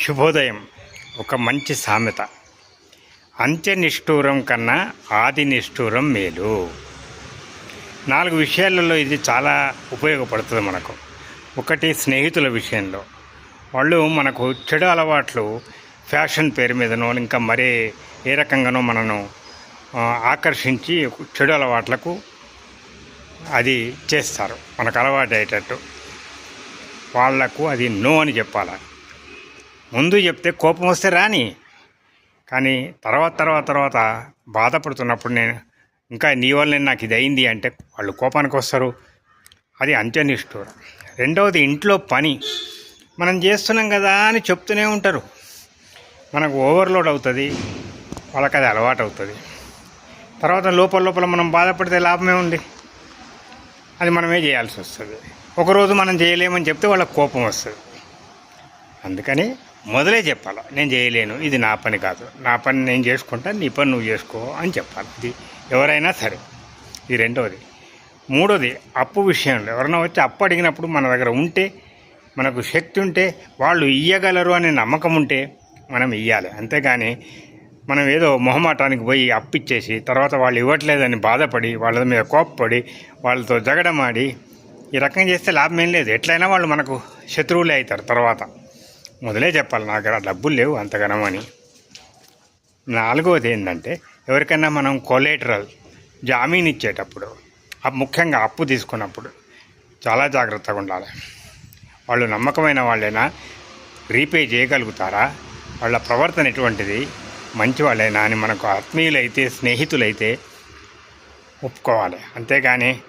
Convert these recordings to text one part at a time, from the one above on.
శుభోదయం. ఒక మంచి సామెత. అంత్య నిష్ఠూరం కన్నా ఆది నిష్ఠూరం మేలు. నాలుగు విషయాలలో ఇది చాలా ఉపయోగపడుతుంది మనకు. ఒకటి స్నేహితుల విషయంలో. వాళ్ళు మనకు చెడు అలవాట్లు ఫ్యాషన్ పేరు మీదనో ఇంకా మరే ఏ రకంగానో మనను ఆకర్షించి చెడు అలవాట్లకు అది చేస్తారు. మనకు అలవాటు అయ్యేటట్టు వాళ్ళకు అది నో అని చెప్పాలి? ముందు చెప్తే కోపం వస్తే రాని. కానీ తర్వాత తర్వాత తర్వాత బాధపడుతున్నప్పుడు నేను ఇంకా నీ వల్లే నాకు ఇది అయింది అంటే వాళ్ళు కోపానికి వస్తారు. అది అంత్యనిష్ఠూర రెండవది ఇంట్లో పని. మనం చేస్తున్నాం కదా అని చెప్తూనే ఉంటారు. మనకు ఓవర్లోడ్ అవుతుంది. వాళ్ళకి అది అలవాటు అవుతుంది. తర్వాత లోపల లోపల మనం బాధపడితే లాభమే ఉంది. అది మనమే చేయాల్సి వస్తుంది. ఒకరోజు మనం చేయలేమని చెప్తే వాళ్ళకి కోపం వస్తుంది. అందుకని మొదలే చెప్పాలి నేను చేయలేను ఇది నా పని కాదు. నా పని నేను చేసుకుంటా నీ పని నువ్వు చేసుకో అని చెప్పాలి. ఇది ఎవరైనా సరే. ఇది రెండవది. మూడోది అప్పు విషయంలో. ఎవరైనా వచ్చి అప్పు అడిగినప్పుడు మన దగ్గర ఉంటే మనకు శక్తి ఉంటే వాళ్ళు ఇయ్యగలరు అనే నమ్మకం ఉంటే మనం ఇయ్యాలి. అంతేగాని మనం ఏదో మొహమాటానికి పోయి అప్పిచ్చేసి తర్వాత వాళ్ళు ఇవ్వట్లేదని బాధపడి వాళ్ళ మీద కోప్పడి వాళ్ళతో జగడమాడి ఈ రకంగా చేస్తే లాభం ఏం లేదు. ఎట్లయినా వాళ్ళు మనకు శత్రువులే అవుతారు తర్వాత. మొదలే చెప్పాలి నా దగ్గర డబ్బులు లేవు అంతగనమని అని. నాలుగవది ఏంటంటే ఎవరికైనా మనం కొలేటరల్ జామీన్ ఇచ్చేటప్పుడు ముఖ్యంగా అప్పు తీసుకున్నప్పుడు చాలా జాగ్రత్తగా ఉండాలి. వాళ్ళు నమ్మకమైన వాళ్ళైనా రీపే చేయగలుగుతారా? వాళ్ళ ప్రవర్తన ఎటువంటిది? మంచి వాళ్ళైనా అని మనకు ఆత్మీయులైతే స్నేహితులైతే ఒప్పుకోవాలి. అంతేగాని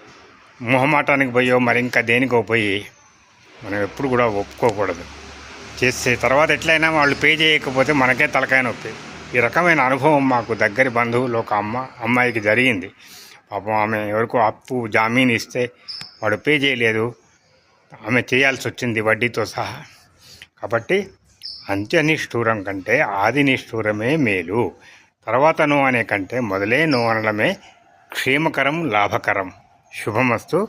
మొహమాటానికి పోయో మరి ఇంకా దేనికో పోయి మనం ఎప్పుడు కూడా ఒప్పుకోకూడదు. చేసే తర్వాత ఎట్లయినా వాళ్ళు పే చేయకపోతే మనకే తలకాయ నొప్పి. ఈ రకమైన అనుభవం మాకు దగ్గరి బంధువులు ఒక అమ్మ అమ్మాయికి జరిగింది. పాపం ఆమె ఎవరికో అప్పు జామీన్ ఇస్తే వాడు పే చేయలేదు. ఆమె చేయాల్సి వచ్చింది వడ్డీతో సహా. కాబట్టి అంత్యనిష్ఠూరం కంటే ఆది నిష్ఠూరమే మేలు. తర్వాత నో అనే కంటే మొదలే నో అనడమే క్షేమకరం లాభకరం. శుభమస్తు.